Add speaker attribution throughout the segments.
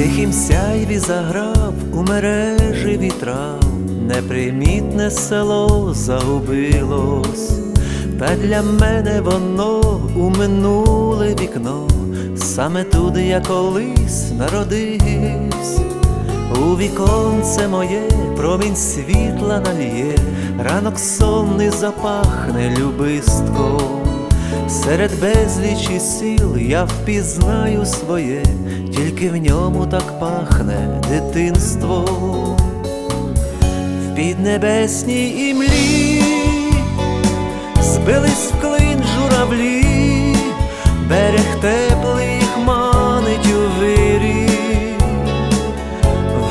Speaker 1: тихім сяйві заграв у мережі вітрав, непримітне село загубилось, та для мене воно у минуле вікно, саме туди я колись народився. У віконце моє промінь світла нальє, ранок сонний запахне любистком. Серед безлічі сіл я впізнаю своє, тільки в ньому так пахне дитинство. В піднебесній імлі збились в клин журавлі, берег теплий їх манить у вирі.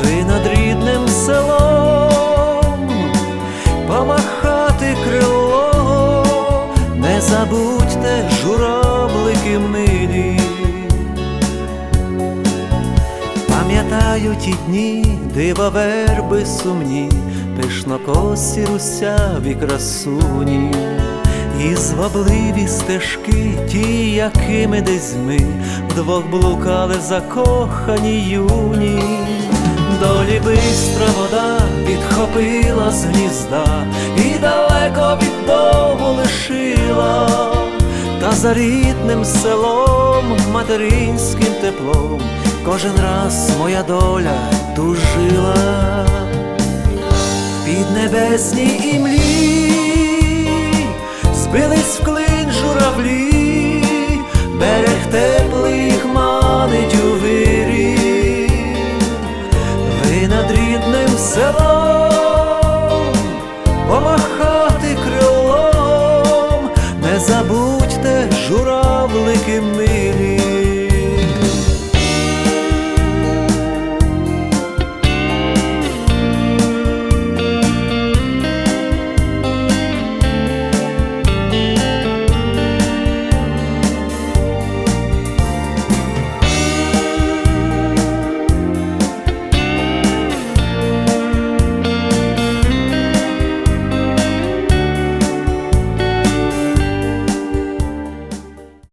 Speaker 1: Ви над рідним селом помахати крило, не забудьте милі. Пам'ятаю ті дні, дивоверби сумні, пишнокосі русяві красуні, і звабливі стежки, ті, якими десь ми вдвох блукали закохані юні, долі бистра вода підхопила з гнізда і далеко від дому лишила, за рідним селом, материнським теплом, кожен раз моя доля тужила. В піднебесній імлі, збились в клин журавлі, берег теплий їх у вирі, ви над рідним селом помахати крилом, не give me